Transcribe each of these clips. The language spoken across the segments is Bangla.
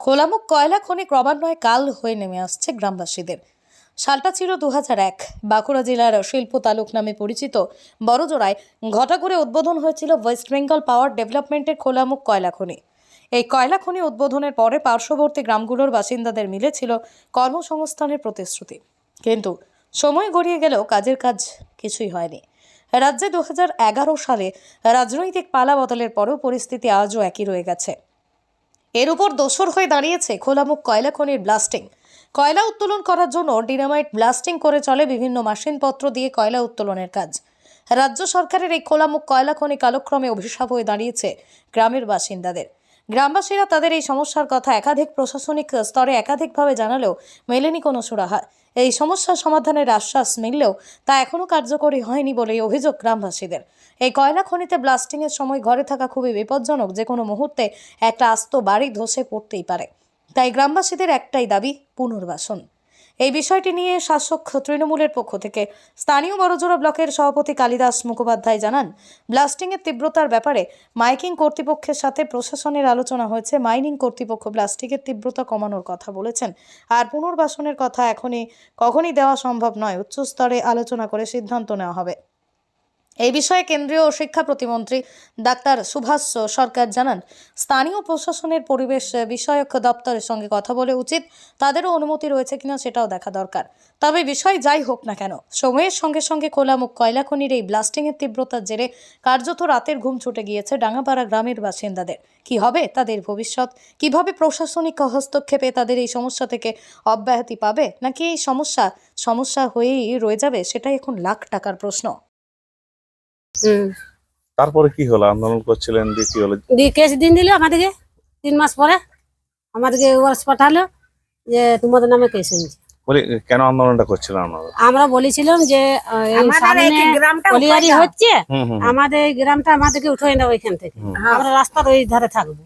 খোলামুখ কয়লা খনি ক্রমান্বয়ে কাল হয়ে নেমে আসছে গ্রামবাসীদের। সালটা ছিল দু এক। বাঁকুড়া জেলার শিল্প তালুক নামে পরিচিত বড়জোড়ায় ঘটা করে উদ্বোধন হয়েছিল ওয়েস্ট বেঙ্গল পাওয়ার ডেভেলপমেন্টের খোলামুখ কয়লা খনি। এই কয়লা খনি উদ্বোধনের পরে পার্শ্ববর্তী গ্রামগুলোর বাসিন্দাদের মিলেছিল কর্মসংস্থানের প্রতিশ্রুতি। কিন্তু সময় গড়িয়ে গেলেও কাজের কাজ কিছুই হয়নি। রাজ্যে দু হাজার এগারো সালে রাজনৈতিক পালা বদলের পরেও পরিস্থিতি আজও একই রয়ে গেছে। এর উপর দোসর হয়ে দাঁড়িয়েছে খোলামুখ কয়লা খনির ব্লাস্টিং কয়লা উত্তোলন করার জন্য ডিনামাইট ব্লাস্টিং করে চলে বিভিন্ন মাসিনপত্র দিয়ে কয়লা উত্তোলনের কাজ। রাজ্য সরকারের এই খোলামুখ কয়লা খনি কালক্রমে অভিশাপ হয়ে দাঁড়িয়েছে গ্রামের বাসিন্দাদের। গ্রামবাসীরা তাদের এই সমস্যার কথা একাধিক প্রশাসনিক স্তরে একাধিকভাবে জানালেও মেলেনি কোনো সুরাহা। এই সমস্যা সমাধানের আশ্বাস মিললেও তা এখনও কার্যকরী হয়নি বলেই অভিযোগ গ্রামবাসীদের। এই কয়লা খনিতে ব্লাস্টিংয়ের সময় ঘরে থাকা খুবই বিপজ্জনক, যে কোনো মুহূর্তে একটা আস্ত বাড়ি ধসে পড়তেই পারে। তাই গ্রামবাসীদের একটাই দাবি, পুনর্বাসন। এই বিষয়টি নিয়ে শাসক তৃণমূলের পক্ষ থেকে স্থানীয় বড়জোড়া ব্লকের সভাপতি কালিদাস মুখোপাধ্যায় জানান, ব্লাস্টিংয়ের তীব্রতার ব্যাপারে মাইকিং কর্তৃপক্ষের সাথে প্রশাসনের আলোচনা হয়েছে। মাইনিং কর্তৃপক্ষ ব্লাস্টিংয়ের তীব্রতা কমানোর কথা বলেছেন। আর পুনর্বাসনের কথা এখনই কখনই দেওয়া সম্ভব নয়। উচ্চস্তরে আলোচনা করে সিদ্ধান্ত নেওয়া হবে। এই বিষয়ে কেন্দ্রীয় শিক্ষা প্রতিমন্ত্রী ডাক্তার সুভাষ সরকার জানান, স্থানীয় প্রশাসনের পরিবেশ বিষয়ক দপ্তরের সঙ্গে কথা বলে উচিত, তাদেরও অনুমতি রয়েছে কিনা সেটাও দেখা দরকার। তবে বিষয় যাই হোক না কেন, সময়ের সঙ্গে সঙ্গে খোলামুখ কয়লা খনির এই ব্লাস্টিংয়ের তীব্রতার জেরে কার্যত রাতের ঘুম ছুটে গিয়েছে ডাঙ্গাপাড়া গ্রামের বাসিন্দাদের। কি হবে তাদের ভবিষ্যৎ? কীভাবে প্রশাসনিক হস্তক্ষেপে তাদের এই সমস্যা থেকে অব্যাহতি পাবে? নাকি এই সমস্যা সমস্যা হয়েই রয়ে যাবে? সেটাই এখন লাখ টাকার প্রশ্ন। তারপরে কি হলো? আন্দোলন করছিলেন দিয়ে কি হলো? দিয়ে কেস দিন দিল আমাদেরকে তিন মাস পরে আমাদেরকে ওয়ার্স পাঠালো যে তোমাদের নামে কেস হয়েছে বলি কেন আন্দোলনটা করছিলেন আপনারা? আমরা বলেছিলাম যে আমাদের সামনে এই গ্রামটা কলিয়ারি হচ্ছে আমাদের এই গ্রামটা আমাদেরকে উঠে নেব এখান থেকে। আমরা রাস্তার ওই ধারে থাকব।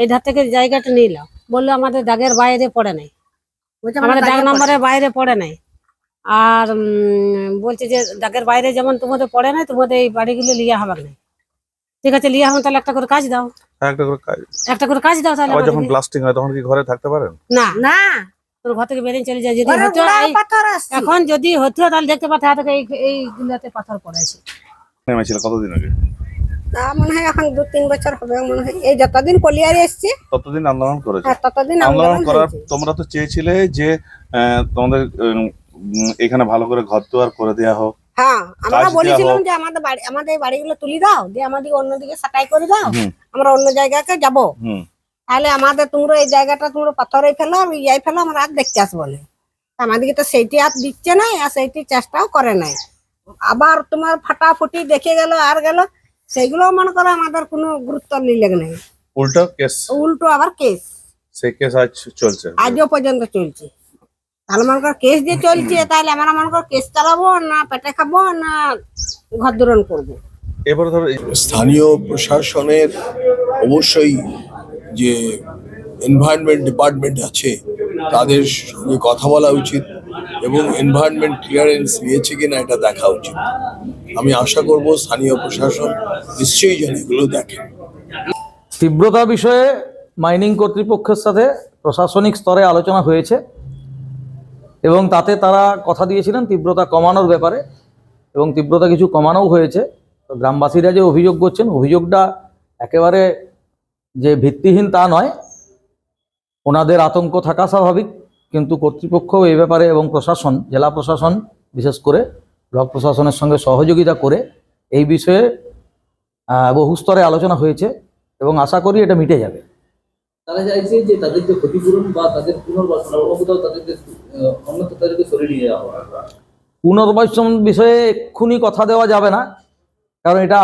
এই ধার থেকে জায়গাটা নিলাম। বলল আমাদের দাগের বাইরে পড়ে নাই। আমাদের আমাদের ডাক নম্বরের বাইরে পড়ে নাই। আর উম, বলছে যে ডাকের বাইরে যেমন তোমাদের পড়ে নাই তোমাদের এই বাড়িগুলো লিয়া হবে না ঠিক আছে লিয়া হবে তাহলে একটা করে কাজ দাও। হ্যাঁ, একটা করে কাজ। একটা করে কাজ দাও তাহলে যখন ব্লাস্টিং হয় তখন কি ঘরে থাকতে পারেন? না। না। তোর ঘর থেকে বেরিয়ে চলে যায়। যদি হতো। এখন যদি হতো তাহলে দেখতে পাতে হাতে এই এইগুলাতে পাথর পড়েছে। নেমেছিল কতদিন আগে? তা মনে হয় এখন দু তিন বছর হবে মনে হয়। এই যতদিন কলিয়ারি এসছে ততদিন আন্দোলন করেছে। হ্যাঁ, ততদিন আন্দোলন আন্দোলন করার তোমরা তো চেয়েছিলে যে আহ, তোমাদের এখানে ভালো করে ঘর দুয়ার করে দেওয়া হোক হ্যাঁ আমরা বলেছিলাম যে আমাদের বাড়ি আমাদের বাড়িগুলো তুলি দাও দিয়ে আমাদেরকে অন্যদিকে সাটাই করে দাও আমরা অন্য জায়গাকে যাব। হুম। তাহলে আমাদের তোমরা এই জায়গাটা তোমরা পাথরে ফেলো আর ইয়াই ফেলো আমরা আর দেখতে আসব বলে আমাদেরকে তো সেইটি আর দিচ্ছে না আর সেইটি চেষ্টাও করে নাই। আবার তোমার ফাটাফুটি দেখে গেল আর গেল সেইগুলো মনে করো আমাদের কোনো গুরুত্ব নিলে নাই। উল্টো কেস। উল্টো আবার কেস। সেই কেস আজ চলছে। আজও পর্যন্ত চলছে। তাহলে মনে কর কেস দিয়ে চলছে তাহলে আমরা মনে কর কেস চালাবো না পেটে খাব না ঘর দূরণ করব। এবারে ধরো স্থানীয় প্রশাসনের অবশ্যই যে এনভায়রনমেন্ট ডিপার্টমেন্ট আছে তাদের সঙ্গে কথা বলা উচিত এবং এনভায়রনমেন্ট ক্লিয়ারেন্স নিয়েছে কিনা এটা দেখা উচিত। আমি আশা করব স্থানীয় প্রশাসন নিশ্চয়ই যেন এগুলো দেখেন তীব্রতা বিষয়ে মাইনিং কর্তৃপক্ষের সাথে প্রশাসনিক স্তরে আলোচনা হয়েছে। এবং তাতে তারা কথা দিয়েছিলেন তীব্রতা কমানোর ব্যাপারে এবং তীব্রতা কিছু কমানোও হয়েছে। গ্রামবাসীরা যে অভিযোগ করছেন, অভিযোগটা একেবারে যে ভিত্তিহীন তা নয়। ওনাদের আতঙ্ক থাকা স্বাভাবিক, কিন্তু কর্তৃপক্ষ এই ব্যাপারে এবং প্রশাসন, জেলা প্রশাসন বিশেষ করে ব্লক প্রশাসনের সঙ্গে সহযোগিতা করে এই বিষয়ে বহু স্তরে আলোচনা হয়েছে এবং আশা করি এটা মিটে যাবে। তারা চাইছে যে তাদের যে ক্ষতিপূরণ বা তাদের পুনর্বাসন কোথাও তাদেরকে অন্যত্র তাদেরকে সরিয়ে নিয়ে যাওয়া। পুনর্বাসন বিষয়ে এক্ষুনি কথা দেওয়া যাবে না, কারণ এটা